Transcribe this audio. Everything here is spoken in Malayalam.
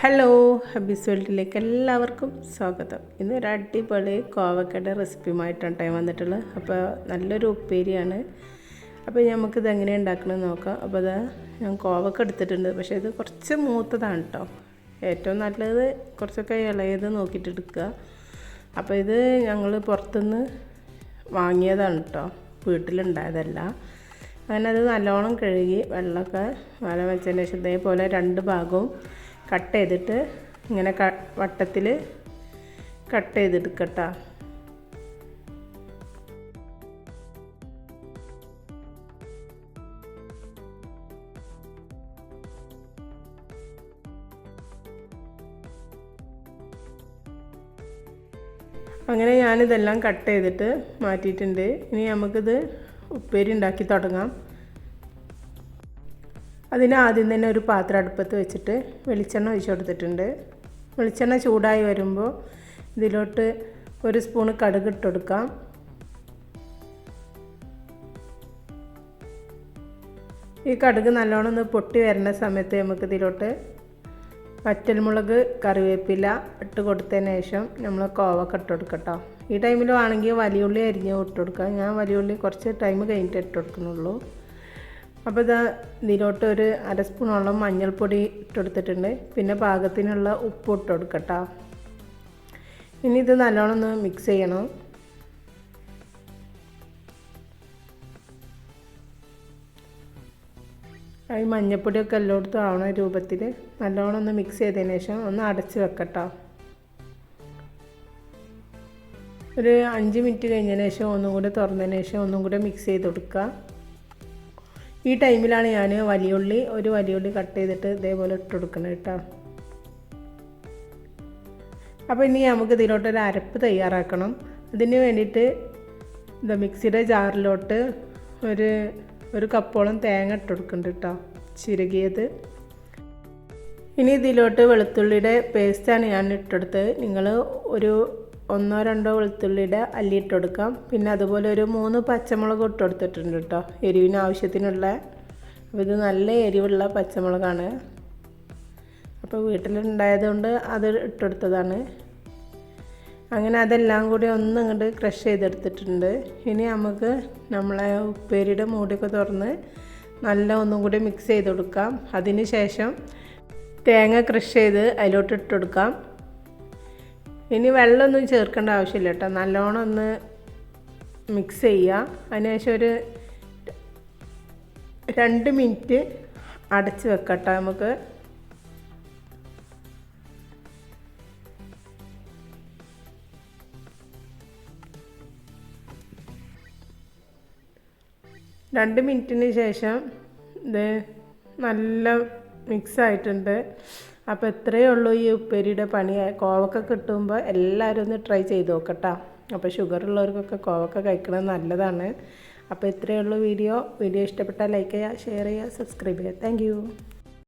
ഹലോ ഹബീസ് വേൾഡിലേക്ക് എല്ലാവർക്കും സ്വാഗതം. ഇന്ന് ഒരു അടിപൊളി കോവക്കയുടെ റെസിപ്പിയുമായിട്ടാണ് ടൈം വന്നിട്ടുള്ളത്. അപ്പോൾ നല്ലൊരു ഉപ്പേരിയാണ്. അപ്പോൾ നമുക്കിത് എങ്ങനെ ഉണ്ടാക്കണമെന്ന് നോക്കാം. അപ്പോൾ അതാ ഞാൻ കോവക്ക എടുത്തിട്ടുണ്ട്. പക്ഷേ ഇത് കുറച്ച് മൂത്തതാണ് കേട്ടോ ഏറ്റവും നല്ലത് കുറച്ചൊക്കെ ഇളയത് നോക്കിയിട്ട് എടുക്കുക. അപ്പോൾ ഇത് ഞങ്ങൾ പുറത്തുനിന്ന് വാങ്ങിയതാണ് കേട്ടോ വീട്ടിലുണ്ടായതല്ല. അങ്ങനെ അത് നല്ലോണം കഴുകി വെള്ളമൊക്കെ വെള്ളം വെച്ചതിന് ശേഷം ഇതേപോലെ രണ്ട് ഭാഗവും കട്ട് ചെയ്തിട്ട് ഇങ്ങനെ ക വട്ടത്തിൽ കട്ട് ചെയ്തെടുക്കട്ടോ. അങ്ങനെ ഞാനിതെല്ലാം കട്ട് ചെയ്തിട്ട് മാറ്റിയിട്ടുണ്ട്. ഇനി നമുക്കിത് ഉപ്പേരി ഉണ്ടാക്കി തുടങ്ങാം. അതിന് ആദ്യം തന്നെ ഒരു പാത്രം അടുപ്പത്ത് വെച്ചിട്ട് വെളിച്ചെണ്ണ ഒഴിച്ചു കൊടുത്തിട്ടുണ്ട്. വെളിച്ചെണ്ണ ചൂടായി വരുമ്പോൾ ഇതിലോട്ട് ഒരു സ്പൂണ് കടുക് ഇട്ട് കൊടുക്കാം. ഈ കടുക് നല്ലോണം ഒന്ന് പൊട്ടി വരുന്ന സമയത്ത് നമുക്ക് ഇതിലോട്ട് വറ്റൽമുളക് കറിവേപ്പില ഇട്ട് കൊടുത്തതിന് ശേഷം നമ്മൾ കോവക്ക ഇട്ട് കൊടുക്കട്ടോ. ഈ ടൈമിൽ വലിയുള്ളി അരിഞ്ഞ് ഇട്ട് കൊടുക്കാം. ഞാൻ വലിയുള്ളി കുറച്ച് ടൈം കഴിഞ്ഞിട്ട് ഇട്ട് കൊടുക്കുന്നുള്ളൂ. അപ്പോൾ ഇതാ ഇതിലോട്ട് ഒരു അര സ്പൂണോളം മഞ്ഞൾപ്പൊടി ഇട്ടെടുത്തിട്ടുണ്ട്. പിന്നെ പാകത്തിനുള്ള ഉപ്പ് ഇട്ട് കൊടുക്കട്ടോ ഇനി ഇത് നല്ലോണം ഒന്ന് മിക്സ് ചെയ്യണം. ഈ മഞ്ഞൾപ്പൊടിയൊക്കെ എല്ലായിടത്തും ആവണ രൂപത്തിൽ നല്ലോണം ഒന്ന് മിക്സ് ചെയ്തതിന് ശേഷം ഒന്ന് അടച്ച് വെക്കട്ടോ. ഒരു അഞ്ച് മിനിറ്റ് കഴിഞ്ഞതിന് ശേഷം ഒന്നും കൂടെ തുറന്നതിന് ശേഷം ഒന്നും കൂടെ മിക്സ് ചെയ്ത് കൊടുക്കുക ഈ ടൈമിലാണ് ഞാൻ വലിയുള്ളി ഒരു വലിയുള്ളി കട്ട് ചെയ്തിട്ട് ഇതേപോലെ ഇട്ട് കൊടുക്കണം കേട്ടോ. അപ്പോൾ ഇനി നമുക്ക് ഇതിലോട്ടൊരു അരപ്പ് തയ്യാറാക്കണം. അതിന് വേണ്ടിയിട്ട് ഇത് മിക്സിയുടെ ജാറിലോട്ട് ഒരു ഒരു കപ്പോളം തേങ്ങ ഇട്ട് കൊടുക്കുന്നുണ്ട് കേട്ടോ ചിരകിയത്. ഇനി ഇതിലോട്ട് വെളുത്തുള്ളിയുടെ പേസ്റ്റാണ് ഞാൻ ഇട്ടെടുത്തത്. നിങ്ങൾ ഒരു ഒന്നോ രണ്ടോ വെളുത്തുള്ളിയുടെ അല്ലി ഇട്ട് കൊടുക്കാം പിന്നെ അതുപോലെ ഒരു മൂന്ന് പച്ചമുളക് ഇട്ട് കൊടുത്തിട്ടുണ്ട് കേട്ടോ. എരിവിന് ആവശ്യത്തിനുള്ള അപ്പോൾ ഇത് നല്ല എരിവുള്ള പച്ചമുളകാണ്. അപ്പോൾ വീട്ടിലുണ്ടായതുകൊണ്ട് അത് ഇട്ടെടുത്തതാണ്. അങ്ങനെ അതെല്ലാം കൂടി ഒന്ന് ഇങ്ങോട്ട് ക്രഷ് ചെയ്തെടുത്തിട്ടുണ്ട്. ഇനി നമുക്ക് നമ്മളെ ഉപ്പേരിയുടെ മൂടിയൊക്കെ തുറന്ന് നല്ല ഒന്നും കൂടി മിക്സ് ചെയ്ത് കൊടുക്കാം അതിന് ശേഷം തേങ്ങ ക്രഷ് ചെയ്ത് അതിലോട്ട് ഇട്ട് കൊടുക്കാം ഇനി വെള്ളമൊന്നും ചേർക്കേണ്ട ആവശ്യമില്ല കേട്ടോ. നല്ലോണം ഒന്ന് മിക്സ് ചെയ്യുക. അതിനുശേഷം ഒരു രണ്ട് മിനിറ്റ് അടച്ച് വെക്കട്ടെ നമുക്ക്. രണ്ട് മിനിറ്റിന് ശേഷം ഇത് നല്ല മിക്സ് ആയിട്ടുണ്ട്. അപ്പോൾ ഇത്രയേ ഉള്ളൂ ഈ ഉപ്പേരിയുടെ പണി. കോവക്ക കിട്ടുമ്പോൾ എല്ലാവരും ഒന്ന് ട്രൈ ചെയ്ത് നോക്കട്ടോ. അപ്പോൾ ഷുഗർ ഉള്ളവർക്കൊക്കെ കോവക്ക കഴിക്കുന്നത് നല്ലതാണ്. അപ്പോൾ ഇത്രയേ ഉള്ളൂ വീഡിയോ. വീഡിയോ ഇഷ്ടപ്പെട്ടാൽ ലൈക്ക് ചെയ്യുക ഷെയർ ചെയ്യുക സബ്സ്ക്രൈബ് ചെയ്യുക. താങ്ക്